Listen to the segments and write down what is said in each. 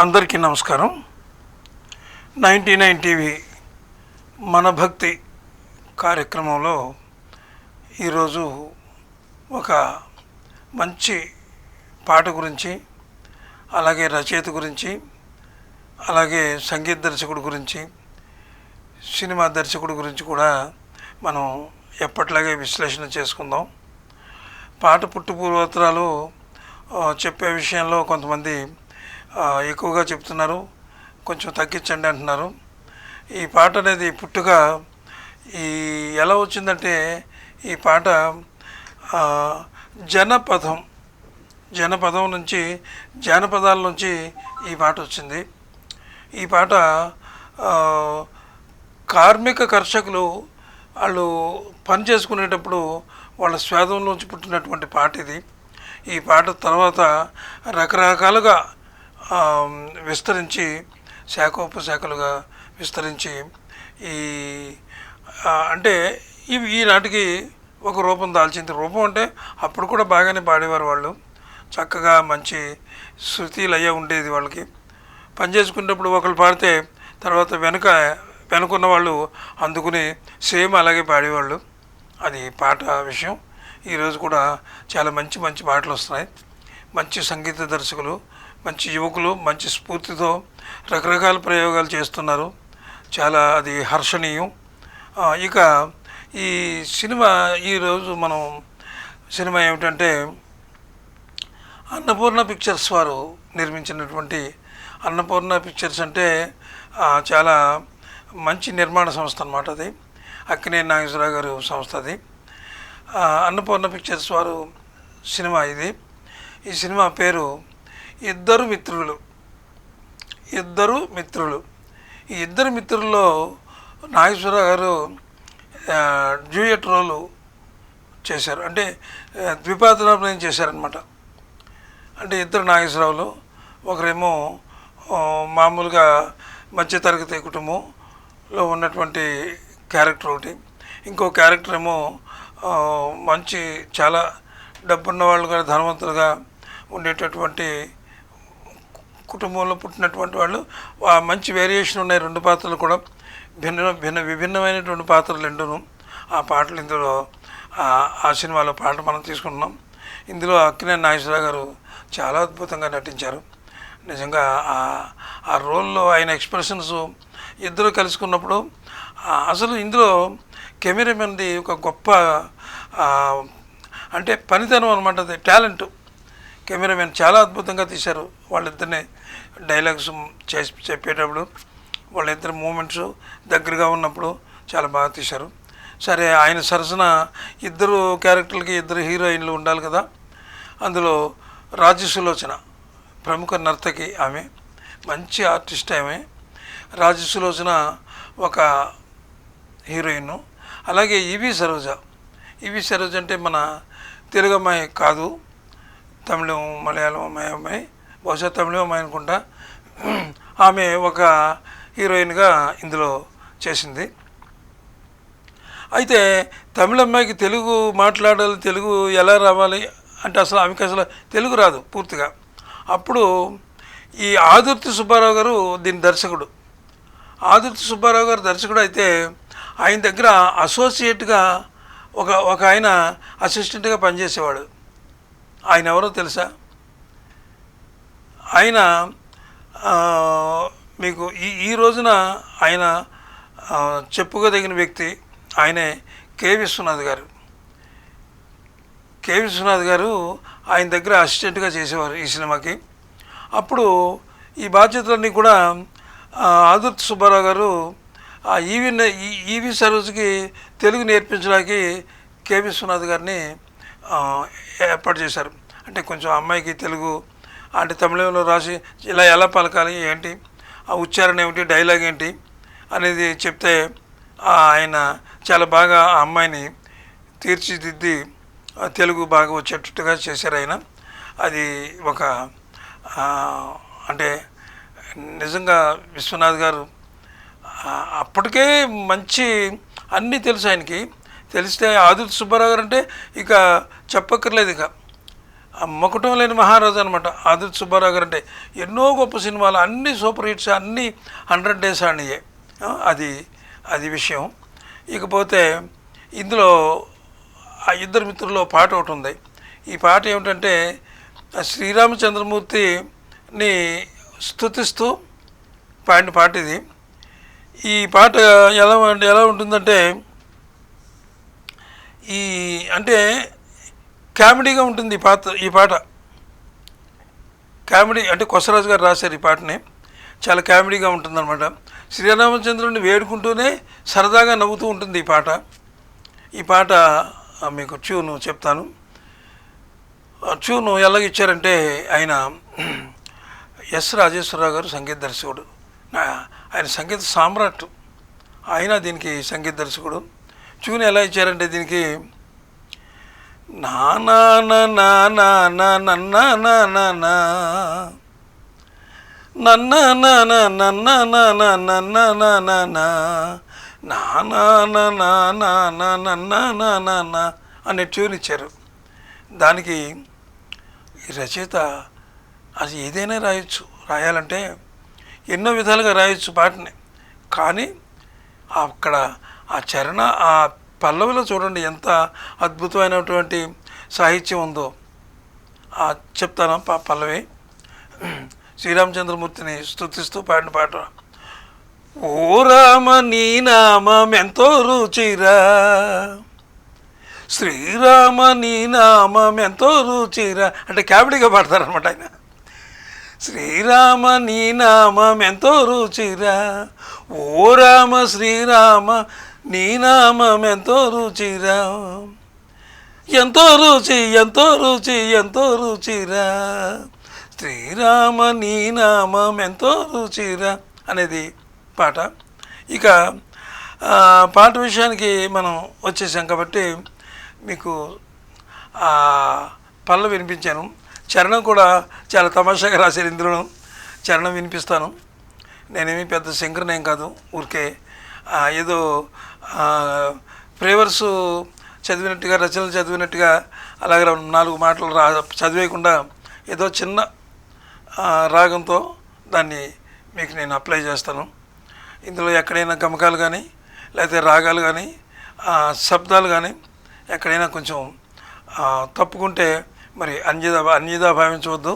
అందరికీ నమస్కారం. Ninety nine TV మన భక్తి కార్యక్రమంలో ఈరోజు ఒక మంచి పాట గురించి అలాగే రచయిత గురించి అలాగే సంగీత దర్శకుడు గురించి సినిమా దర్శకుడు గురించి కూడా మనం ఎప్పట్లాగే విశ్లేషణ చేసుకుందాం. పాట పుట్టు పూర్వోత్తరాలు చెప్పే విషయంలో కొంతమంది ఎక్కువగా చెప్తున్నారు. కొంచెం తగ్గించండి అంటున్నారు. ఈ పాట అనేది పుట్టుక ఈ ఎలా వచ్చిందంటే ఈ పాట జనపదం జనపదం నుంచి జానపదాల నుంచి ఈ పాట వచ్చింది. ఈ పాట కార్మిక కర్షకులు వాళ్ళు పని చేసుకునేటప్పుడు వాళ్ళ స్వేదంలోంచి పుట్టినటువంటి పాట ఇది. ఈ పాట తర్వాత రకరకాలుగా విస్తరించి శాఖోపశాఖలుగా విస్తరించి ఈ అంటే ఇవి ఈనాటికి ఒక రూపం దాల్చింది. రూపం అంటే అప్పుడు కూడా బాగానే పాడేవారు వాళ్ళు. చక్కగా మంచి శృతి లయ ఉండేది వాళ్ళకి. పనిచేసుకునేటప్పుడు ఒకళ్ళు పాడితే తర్వాత వెనుక వెనుకున్న వాళ్ళు అందుకుని సేమ్ అలాగే పాడేవాళ్ళు. అది పాట విషయం. ఈరోజు కూడా చాలా మంచి మంచి పాటలు వస్తున్నాయి. మంచి సంగీత దర్శకులు మంచి యువకులు మంచి స్ఫూర్తితో రకరకాల ప్రయోగాలు చేస్తున్నారు. చాలా అది హర్షణీయం. ఇక ఈ సినిమా ఈరోజు మనం సినిమా ఏమిటంటే అన్నపూర్ణ పిక్చర్స్ వారు నిర్మించినటువంటి అన్నపూర్ణ పిక్చర్స్ అంటే చాలా మంచి నిర్మాణ సంస్థ అనమాట అది. అక్కినేని నాగేశ్వరరావు గారు సంస్థ అది. అన్నపూర్ణ పిక్చర్స్ వారు సినిమా ఇది. ఈ సినిమా పేరు ఇద్దరు మిత్రులు. ఇద్దరు మిత్రులు. ఈ ఇద్దరు మిత్రుల్లో నాగేశ్వరరావు గారు జూయట్ రోలు చేశారు. అంటే ఆ, ద్విపాత్రాభినయం చేశారనమాట అంటే ఇద్దరు నాగేశ్వరరావులు ఒకరేమో మామూలుగా మధ్యతరగతి కుటుంబంలో ఉన్నటువంటి క్యారెక్టర్ ఒకటి. ఇంకో క్యారెక్టర్ ఏమో మంచి చాలా డబ్బున్న వాళ్ళు కానీ ధనవంతులుగా ఉండేటటువంటి కుటుంబంలో పుట్టినటువంటి వాళ్ళు మంచి వేరియేషన్ ఉన్నాయి. రెండు పాత్రలు కూడా భిన్న భిన్న విభిన్నమైనటువంటి పాత్రలు రెండును. ఆ పాటలు ఇందులో ఆ- సినిమాలో పాట మనం తీసుకుంటున్నాం. ఇందులో అక్కినే నాగేశ్వరరావు గారు చాలా అద్భుతంగా నటించారు. నిజంగా ఆ- రోల్లో ఆయన ఎక్స్ప్రెషన్స్ ఇద్దరు కలుసుకున్నప్పుడు అసలు ఇందులో కెమెరామెన్ది ఒక గొప్ప అంటే పనితనం అనమాట అది టాలెంట్ కెమెరామెన్ చాలా అద్భుతంగా తీశారు వాళ్ళిద్దరిని డైలాగ్స్ చేసి చెప్పేటప్పుడు వాళ్ళిద్దరి మూమెంట్స్ దగ్గరగా ఉన్నప్పుడు చాలా బాగా తీశారు. సరే ఆయన సరసన ఇద్దరు క్యారెక్టర్లకి ఇద్దరు హీరోయిన్లు ఉండాలి కదా. అందులో రాజసులోచన ప్రముఖ నర్తకి ఆమె మంచి ఆర్టిస్ట్ ఆమె. రాజసులోచన ఒక హీరోయిన్. అలాగే ఈవి సరోజ. ఈవి సరోజ అంటే మన తెలుగు అమ్మాయి కాదు. తమిళం మలయాళం అమ్మాయి అమ్మాయి బహుశా తమిళం అమ్మాయి అనుకుంటా. ఆమె ఒక హీరోయిన్గా ఇందులో చేసింది. అయితే తమిళ అమ్మాయికి తెలుగు మాట్లాడాలి తెలుగు ఎలా రావాలి అంటే అసలు ఆమెకి అసలు తెలుగు రాదు పూర్తిగా. అప్పుడు ఈ ఆదుర్తి సుబ్బారావు గారు దీని దర్శకుడు. ఆదుర్తి సుబ్బారావు గారు దర్శకుడు అయితే ఆయన దగ్గర అసోసియేట్గా ఒక ఒక ఆయన అసిస్టెంట్గా పనిచేసేవాడు. ఆయన ఎవరో తెలుసా? ఆయన మీకు ఈ ఈ రోజున ఆయన చెప్పుకోదగిన వ్యక్తి ఆయనే కె. విశ్వనాథ్ గారు. కె. విశ్వనాథ్ గారు ఆయన దగ్గర అసిస్టెంట్గా చేసేవారు ఈ సినిమాకి. అప్పుడు ఈ బాధ్యతలన్నీ కూడా ఆదుర్తి సుబ్బారావు గారు ఆ ఈవి ఈ- ఈవి సర్వీస్కి తెలుగు నేర్పించడానికి కె. విశ్వనాథ్ గారిని ఏర్పాటు చేశారు. అంటే కొంచెం అమ్మాయికి తెలుగు అంటే తమిళంలో రాసి ఇలా ఎలా పలకాలి ఏంటి ఆ ఉచ్చారణ ఏమిటి డైలాగ్ ఏంటి అనేది చెప్తే ఆయన చాలా బాగా ఆ అమ్మాయిని తీర్చిదిద్ది తెలుగు బాగా వచ్చేటట్టుగా చేశారు ఆయన. అది ఒక అంటే నిజంగా విశ్వనాథ్ గారు అప్పటికే మంచి అన్నీ తెలుసు ఆయనకి. తెలిస్తే ఆదిత్య సుబ్బారావు గారు అంటే ఇక చెప్పక్కర్లేదు ఇక. ఆ మకుటం లేని మహారాజు అనమాట ఆదిత్య సుబ్బారావు గారు అంటే ఎన్నో గొప్ప సినిమాలు అన్ని సూపర్ హిట్స్ అన్ని హండ్రెడ్ డేస్ ఆడియే అది అది విషయం. ఇకపోతే ఇందులో ఆ ఇద్దరు మిత్రుల్లో పాట ఒకటి ఉంది. ఈ పాట ఏమిటంటే శ్రీరామచంద్రమూర్తిని స్తుతిస్తూ పాడిన పాట ఇది. ఈ పాట ఎలా ఎలా ఉంటుందంటే ఈ అంటే కామెడీగా ఉంటుంది ఈ పాత ఈ పాట. కామెడీ అంటే కొసరాజు గారు రాశారు ఈ పాటని. చాలా కామెడీగా ఉంటుందన్నమాట. శ్రీరామచంద్రుడిని వేడుకుంటూనే సరదాగా నవ్వుతూ ఉంటుంది ఈ పాట. ఈ పాట మీకు ట్యూను చెప్తాను. చూను ట్యూను ఇచ్చారంటే ఆయన ఎస్ రాజేశ్వరరావు గారు సంగీత దర్శకుడు. ఆయన సంగీత సామ్రాట్. ఆయన దీనికి సంగీత దర్శకుడు. ట్యూన్ ఎలా ఇచ్చారంటే దీనికి అనే ట్యూన్ ఇచ్చారు దానికి ఈ రచయిత అది ఏదైనా రాయొచ్చు రాయాలంటే ఎన్నో విధాలుగా రాయొచ్చు పాటని కానీ అక్కడ ఆ చరణ ఆ పల్లవిలో చూడండి ఎంత అద్భుతమైనటువంటి సాహిత్యం ఉందో. ఆ చెప్తాను పల్లవి. శ్రీరామచంద్రమూర్తిని స్థుతిస్తూ పాడిన పాట. ఓ రామ నీ నామం ఎంతో రుచిరా. శ్రీరామ నీ నామం ఎంతో రుచిరా. అంటే క్యాబిడీగా పాడతారనమాట ఆయన. శ్రీరామ నీ నామం ఎంతో రుచిరా. ఓ రామ శ్రీరామ నీ నామం ఎంతో రుచిరా. ఎంతో రుచి ఎంతో రుచి ఎంతో రుచిరా. శ్రీరామ నీ నామం ఎంతో రుచిరా అనేది పాట. ఇక పాట విషయానికి మనం వచ్చేసాం కాబట్టి మీకు పళ్ళు వినిపించాను. చరణం కూడా చాలా తమాషాగా రాశారు ఇందులో చరణం వినిపిస్తాను. నేనేమి పెద్ద శంకరన్ ఏం కాదు. ఊరికే ఏదో ప్రేవర్స్ చదివినట్టుగా రచనలు చదివినట్టుగా అలాగే నాలుగు మాటలు రా చదివేయకుండా ఏదో చిన్న రాగంతో దాన్ని మీకు నేను అప్లై చేస్తాను. ఇందులో ఎక్కడైనా గమకాలు కానీ లేకపోతే రాగాలు కానీ శబ్దాలు కానీ ఎక్కడైనా కొంచెం తప్పుకుంటే మరి అన్యదా అన్యదా భావించవద్దు.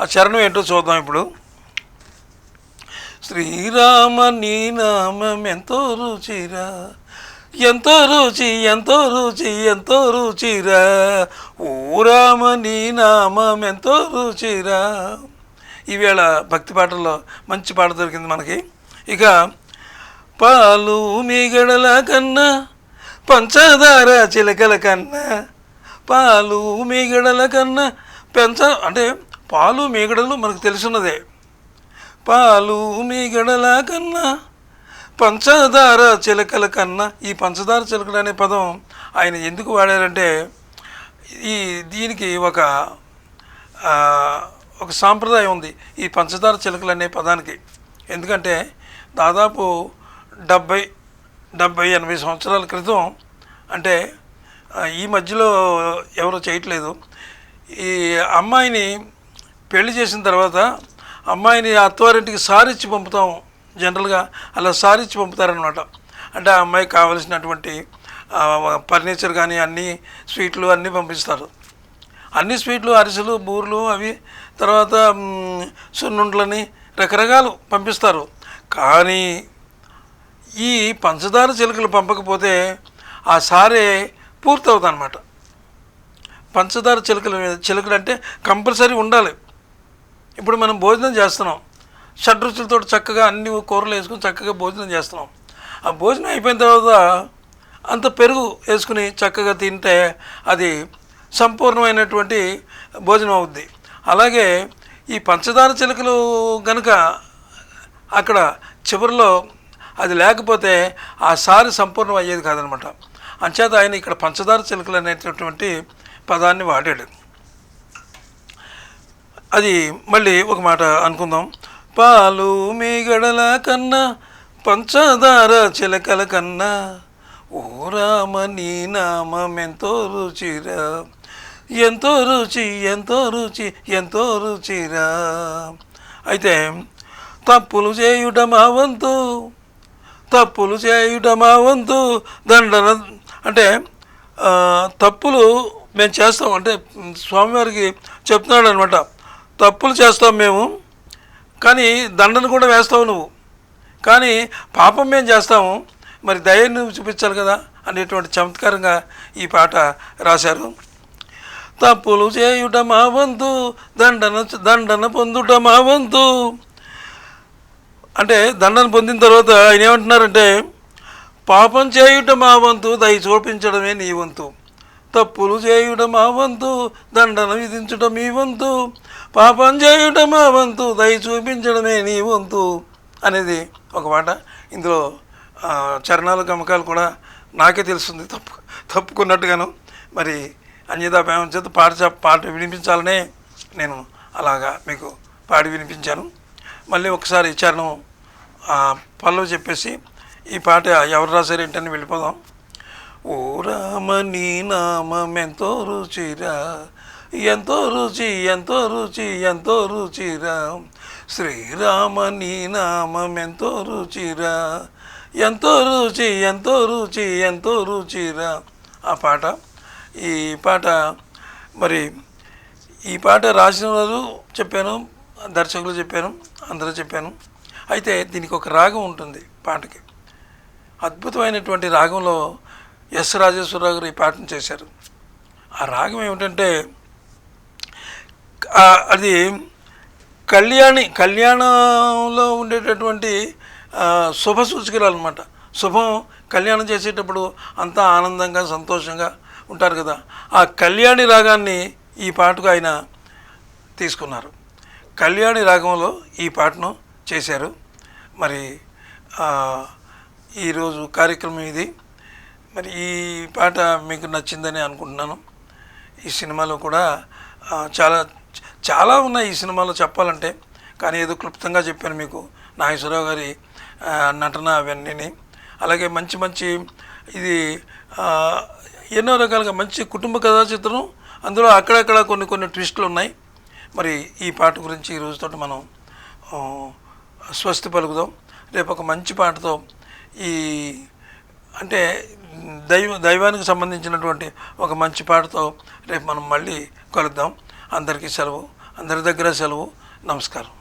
ఆ చరణం ఏంటో చూద్దాం ఇప్పుడు. శ్రీరామ నీ నామం ఎంతో రుచిరా ఎంతో రుచి ఎంతో రుచి ఎంతో రుచిరా. ఊరామ నీ నామం ఎంతో రుచిరా. ఈవేళ భక్తి పాటల్లో మంచి పాట దొరికింది మనకి. ఇక పాలు మీగడల కన్నా పంచదార చిలకల కన్నా పాలు మీగడల కన్నా పెంచ అంటే పాలు మీగడలు మనకు తెలుసున్నదే పాలు మీగడల కన్నా పంచదార చిలకల కన్నా ఈ పంచదార చిలకలు అనే పదం ఆయన ఎందుకు వాడారంటే ఈ దీనికి ఒక ఒక సాంప్రదాయం ఉంది ఈ పంచదార చిలకలు అనే పదానికి. ఎందుకంటే దాదాపు డెబ్భై డెబ్భై ఎనభై సంవత్సరాల క్రితం అంటే ఈ మధ్యలో ఎవరు చేయట్లేదు. ఈ అమ్మాయిని పెళ్ళి చేసిన తర్వాత అమ్మాయిని అత్తవారింటికి సారిచ్చి పంపుతాం జనరల్గా అలా సారిచ్చి పంపుతారనమాట అంటే ఆ అమ్మాయికి కావలసినటువంటి ఫర్నిచర్ కానీ అన్ని స్వీట్లు అన్నీ పంపిస్తారు. అన్ని స్వీట్లు అరిసెలు బూర్లు అవి తర్వాత సున్నుండలని సున్నుండ్లని రకరకాలు పంపిస్తారు. కానీ ఈ పంచదార చిలుకలు పంపకపోతే ఆ సారే పూర్తవుతుంది పంచదార చిలుకలు చిలుకలు అంటే కంపల్సరీ ఉండాలి. ఇప్పుడు మనం భోజనం చేస్తున్నాం. షడ్రుచులతో చక్కగా అన్ని కూరలు వేసుకుని చక్కగా భోజనం చేస్తున్నాం. ఆ భోజనం అయిపోయిన తర్వాత అంత పెరుగు వేసుకుని చక్కగా తింటే అది సంపూర్ణమైనటువంటి భోజనం అవుద్ది. అలాగే ఈ పంచదార చిలుకలు కనుక అక్కడ చివరిలో అది లేకపోతే ఆ సారి సంపూర్ణం అయ్యేది కాదనమాట. అంచేత ఆయన ఇక్కడ పంచదార చిలుకలు అనేటటువంటి పదాన్ని వాడాడు. అది మళ్ళీ ఒక మాట అనుకుందాం. పాలు మీగడల కన్నా పంచదార చిలకల కన్నా. ఓ రామ నీ నామం ఎంతో రుచిరా. ఎంతో రుచి ఎంతో రుచి ఎంతో రుచిరా. అయితే తప్పులు చేయుట మా వంతు తప్పులు చేయుట మా వంతు దండన అంటే తప్పులు మేము చేస్తాం. అంటే స్వామివారికి చెప్తున్నాడు అనమాట తప్పులు చేస్తాం మేము. కానీ దండను కూడా వేస్తావు నువ్వు. కానీ పాపం మేము చేస్తాము మరి దయను నువ్వు చూపించాలి కదా అనేటువంటి చమత్కారంగా ఈ పాట రాశారు. తప్పులు చేయుట మా వంతు దండన దండన పొందుట మా వంతు. అంటే దండన పొందిన తర్వాత ఆయన ఏమంటున్నారంటే పాపం చేయుట మా వంతు దయ చూపించడమే నీ వంతు. తప్పులు చేయుట మా వంతు దండన విధించటం మీ వంతు. పాపం చేయుట మా వంతు దయ చూపించడమే నీ వంతు అనేది ఒక మాట. ఇందులో చరణాలు గమకాలు కూడా నాకే తెలుస్తుంది. తప్పు తప్పుకున్నట్టుగాను మరి అన్యదా ప్రేమ చేత పాట పాట వినిపించాలనే నేను అలాగా మీకు పాడి వినిపించాను. మళ్ళీ ఒకసారి చరణం ఆ, పల్లవి చెప్పేసి ఈ పాట ఎవరు రాశారు ఏంటని వెళ్ళిపోదాం. ఓ రామ నీ నామం ఎంతో రుచిరా ఎంతో రుచి ఎంతో రుచి ఎంతో రుచిరా శ్రీరామ నీ నామం ఎంతో రుచిరా ఎంతో రుచి ఎంతో రుచి ఎంతో రుచిరా ఆ పాట ఈ పాట మరి ఈ పాట రాసిన వారు చెప్పాను దర్శకులు చెప్పాను అందరూ చెప్పాను. అయితే దీనికి ఒక రాగం ఉంటుంది పాటకి. అద్భుతమైనటువంటి రాగంలో ఎస్ రాజేశ్వరరావు గారు ఈ పాటను చేశారు. ఆ రాగం ఏమిటంటే అది కళ్యాణి కళ్యాణంలో ఉండేటటువంటి శుభ సూచికలు అనమాట శుభం కళ్యాణం చేసేటప్పుడు అంతా ఆనందంగా సంతోషంగా ఉంటారు కదా. ఆ కళ్యాణి రాగాన్ని ఈ పాటకు ఆయన తీసుకున్నారు. కళ్యాణి రాగంలో ఈ పాటను చేశారు. మరి ఈరోజు కార్యక్రమం ఇది. మరి ఈ పాట మీకు నచ్చిందని అనుకుంటున్నాను. ఈ సినిమాలో కూడా చాలా చాలా ఉన్నాయి ఈ సినిమాలో చెప్పాలంటే. కానీ ఏదో క్లుప్తంగా చెప్పాను మీకు. నాగేశ్వరరావు గారి నటన అవన్నీ అలాగే మంచి మంచి ఇది ఎన్నో రకాలుగా మంచి కుటుంబ కథా చిత్రం అందులో అక్కడక్కడ కొన్ని కొన్ని ట్విస్టులు ఉన్నాయి. మరి ఈ పాట గురించి ఈ రోజుతో మనం స్వస్తి పలుకుదాం. రేపు ఒక మంచి పాటతో ఈ అంటే దైవ దైవానికి సంబంధించినటువంటి ఒక మంచి పాటతో రేపు మనం మళ్ళీ కలుద్దాం. అందరికీ సెలవు. అందరి దగ్గర సెలవు. నమస్కారం.